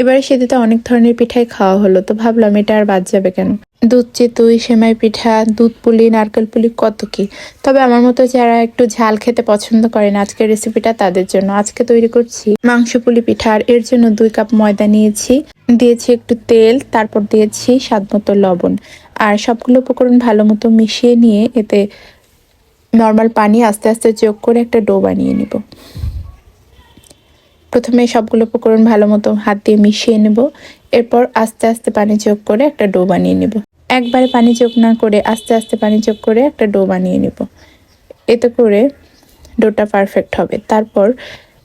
এবারে সেদিতে অনেক ধরনের পিঠাই খাওয়া হলো, তো ভাবলাম এটা আর বাদ যাবে কেন? দুধ চিতুই, সেমাই পিঠা, দুধ পুলি, নারকেল পুলি, কত কি? তবে আমার মতো যারা একটু ঝাল খেতে পছন্দ করেন আজকের রেসিপিটা তাদের জন্য। আজকে তৈরি করছি মাংস পুলি পিঠা, আর এর জন্য দুই কাপ ময়দা নিয়েছি। দিয়েছি একটু তেল, তারপর দিয়েছি স্বাদ মতো লবণ। আর সবগুলো উপকরণ ভালো মতো মিশিয়ে নিয়ে এতে নর্মাল পানি আস্তে আস্তে যোগ করে একটা ডো বানিয়ে নিব। প্রথমে সবগুলো উপকরণ ভালো মতো হাত দিয়ে মিশিয়ে নেব। এরপর আস্তে আস্তে পানি যোগ করে একটা ডো বানিয়ে নেব। একবারে পানি যোগ না করে আস্তে আস্তে পানি যোগ করে একটা ডো বানিয়ে নেব। এতে করে ডোটা পারফেক্ট হবে। তারপর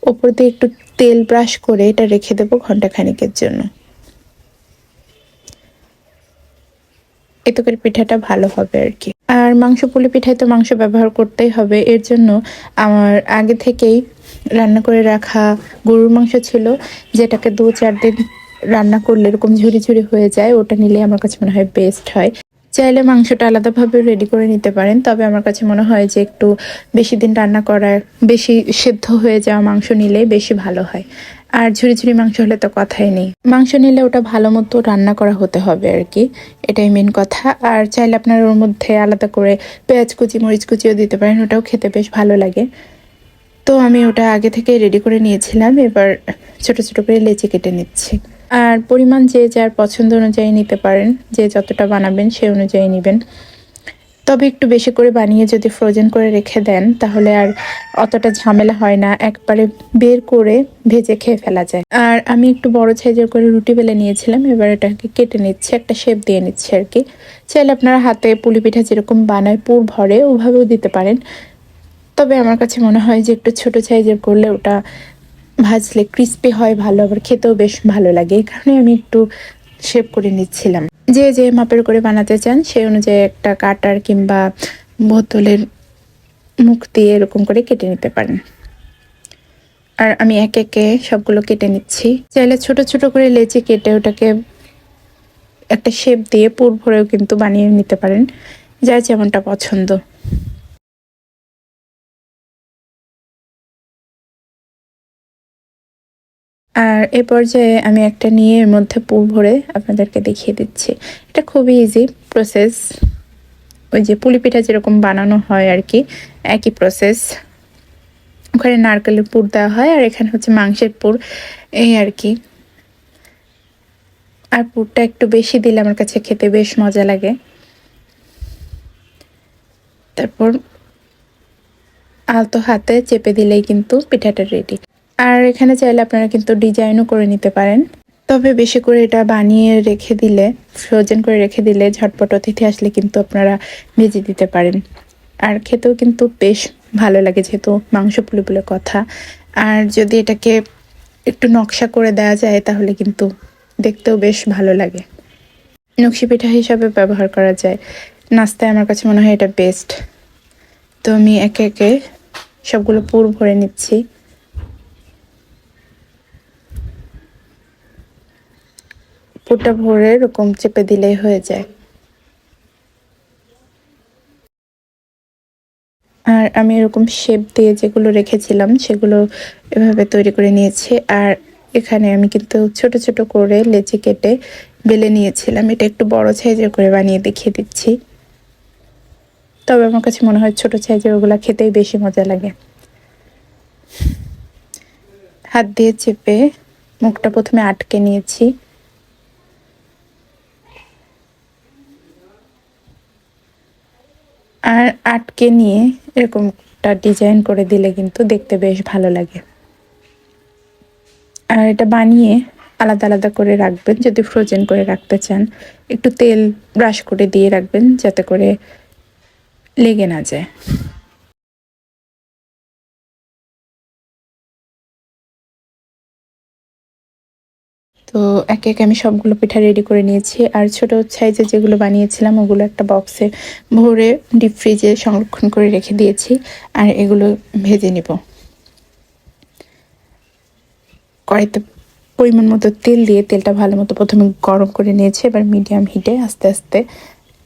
ওপর দিয়ে একটু তেল ব্রাশ করে এটা রেখে দেবো ঘণ্টা খানিকের জন্য। এতে করে পিঠাটা ভালো হবে আর কি। আর মাংস পুলি পিঠায় তো মাংস ব্যবহার করতেই হবে। এর জন্য আমার আগে থেকেই রান্না করে রাখা গরুর মাংস ছিল, যেটাকে দু চার দিন রান্না করলে এরকম ঝুরি ঝুরি হয়ে যায়, ওটা নিলে আমার কাছে মনে হয় বেস্ট হয়। চাইলে মাংসটা আলাদাভাবে রেডি করে নিতে পারেন, তবে আমার কাছে মনে হয় যে একটু বেশি দিন রান্না করার বেশি সেদ্ধ হয়ে যাওয়া মাংস নিলে বেশি ভালো হয়। আর ঝুড়ি ঝুড়ি মাংস হলে তো কথাই নেই। মাংস নিলে ওটা ভালো মতো রান্না করা হতে হবে আর কি, এটাই মেন কথা। আর চাইলে আপনার ওর মধ্যে আলাদা করে পেঁয়াজ কুচি, মরিচ কুচিও দিতে পারেন, ওটাও খেতে বেশ ভালো লাগে। তো আমি ওটা আগে থেকে রেডি করে নিয়েছিলাম, এবার ছোট ছোট করে লেচি কেটে নিচ্ছি। আর পরিমাণ যে যার পছন্দ অনুযায়ী নিতে পারেন, যে যতটা বানাবেন সে অনুযায়ী নেবেন। তবে একটু বেশি করে বানিয়ে যদি ফ্রোজেন করে রেখে দেন, তাহলে আর অতটা ঝামেলা হয় না, একবারে বের করে ভেজে খেয়ে ফেলা যায়। আর আমি একটু বড় সাইজের করে রুটি বেলে নিয়েছিলাম, এবার এটাকে কেটে নিচ্ছি, একটা শেপ দিয়ে নিচ্ছি আর কি। চাইলে আপনারা হাতে পুলি পিঠা যেরকম বানায়, পুর ভরে ওভাবেও দিতে পারেন। তবে আমার কাছে মনে হয় যে একটু ছোট সাইজের করলে ওটা ভাজলে ক্রিস্পি হয়, ভালো। আবার খেতেও বেশ ভালো লাগে। এই কারণে আমি একটু শেপ করে নিচ্ছিলাম। যে যে মাপের করে বানাতে চান সেই অনুযায়ী একটা কাটার কিংবা বোতলের মুখ দিয়ে এরকম করে কেটে নিতে পারেন। আর আমি একে একে সবগুলো কেটে নিচ্ছি। চাইলে ছোট ছোট করে লেচি কেটে ওটাকে একটা শেপ দিয়ে পুর ভরেও কিন্তু বানিয়ে নিতে পারেন, যার যেমনটা পছন্দ। আর এ পর্যায়ে আমি একটা নিয়ে এর মধ্যে পুর ভরে আপনাদেরকে দেখিয়ে দিচ্ছি। এটা খুবই ইজি প্রসেস ওই যে পুলি পিঠা যেরকম বানানো হয় আর কি, একই প্রসেস ওখানে নারকেলের পুর দেওয়া হয় আর এখানে হচ্ছে মাংসের পুর। এই আর কি। আর পুরটা একটু বেশি দিলে আমার কাছে খেতে বেশ মজা লাগে। তারপর আলতো হাতে চেপে দিলেই কিন্তু পিঠাটা রেডি আর এখানে চাইলে আপনারা কিন্তু ডিজাইনও করে নিতে পারেন। তবে বেশি করে এটা বানিয়ে রেখে দিলে, ফ্রোজেন করে রেখে দিলে ঝটপট অতিথি আসলে কিন্তু আপনারা ভেজে দিতে পারেন। আর খেতেও কিন্তু বেশ ভালো লাগে যেহেতু মাংস পুলে পুলে কথা। আর যদি এটাকে একটু নকশা করে দেওয়া যায় তাহলে কিন্তু দেখতেও বেশ ভালো লাগে। নকশি পিঠা হিসাবে ব্যবহার করা যায়। নাস্তায় আমার কাছে মনে হয় এটা বেস্ট তো আমি একে একে সবগুলো পুর ভরে নিচ্ছি। পুরটা ভরে এরকম চেপে দিলেই হয়ে যায়। আর আমি এরকম শেপ দিয়ে যেগুলো রেখেছিলাম, সেগুলো এভাবে তৈরি করে নিয়েছি। আর এখানে আমি কিন্তু ছোট ছোট করে লেচি কেটে বেলে নিয়েছিলাম। এটা একটু বড় সাইজের করে বানিয়ে দেখিয়ে দিচ্ছি। তবে আমার কাছে মনে হয় ছোট সাইজের ওগুলো খেতেই বেশি মজা লাগে। হাত দিয়ে চেপে মুখটা প্রথমে আটকে নিয়েছি। আর আটকে নিয়ে এরকমটা ডিজাইন করে দিলে কিন্তু দেখতে বেশ ভালো লাগে। আর এটা বানিয়ে আলাদা আলাদা করে রাখবেন, যদি ফ্রোজেন করে রাখতে চান। একটু তেল ব্রাশ করে দিয়ে রাখবেন, যাতে করে লেগে না যায়। তো একে একে আমি সবগুলো পিঠা রেডি করে নিয়েছি। আর ছোট সাইজে যেগুলো বানিয়েছিলাম, ওগুলো একটা বক্সে ভরে ডিপ ফ্রিজে সংরক্ষণ করে রেখে দিয়েছি। আর এগুলো ভেজে নিব। কড়াইতে পরিমাণ মতো তেল দিয়ে তেলটা ভালো মতো প্রথমে গরম করে নিয়েছি, এবার মিডিয়াম হিটে আস্তে আস্তে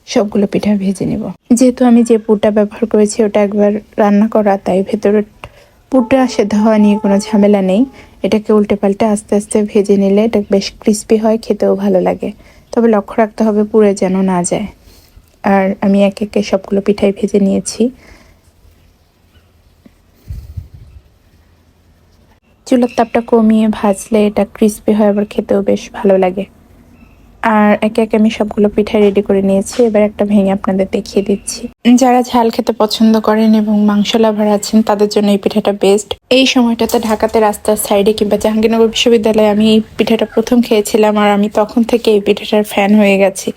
সবগুলো পিঠা ভেজে নেব। যেহেতু আমি যে পুরটা ব্যবহার করেছি, ওটা একবার রান্না করা, তাই ভেতরে পুরটা সেদ্ধ হওয়া নিয়ে কোনো ঝামেলা নেই। এটাকে উল্টে পাল্টে আস্তে আস্তে ভেজে নিলে এটা বেশ ক্রিস্পি হয়, খেতেও ভালো লাগে। তবে লক্ষ্য রাখতে হবে পুড়ে যেন না যায়। আর আমি এক একে সবগুলো পিঠাই ভেজে নিয়েছি। চুলার তাপটা কমিয়ে ভাজলে এটা ক্রিস্পি হয়, আবার খেতেও বেশ ভালো লাগে। আর একে একে আমি সবগুলো পিঠা রেডি করে নিয়েছি। এবার একটা ভেঙে আপনাদের দেখিয়ে দিচ্ছি। যারা ঝাল খেতে পছন্দ করেন এবং মাংস লাভার আছেন, তাদের জন্য এই পিঠাটা বেস্ট এই সময়টাতে ঢাকাতে রাস্তার সাইডে কিংবা জাহাঙ্গীরনগর বিশ্ববিদ্যালয়ে আমি এই পিঠাটা প্রথম খেয়েছিলাম আর আমি তখন থেকে এই পিঠাটার ফ্যান হয়ে গেছি।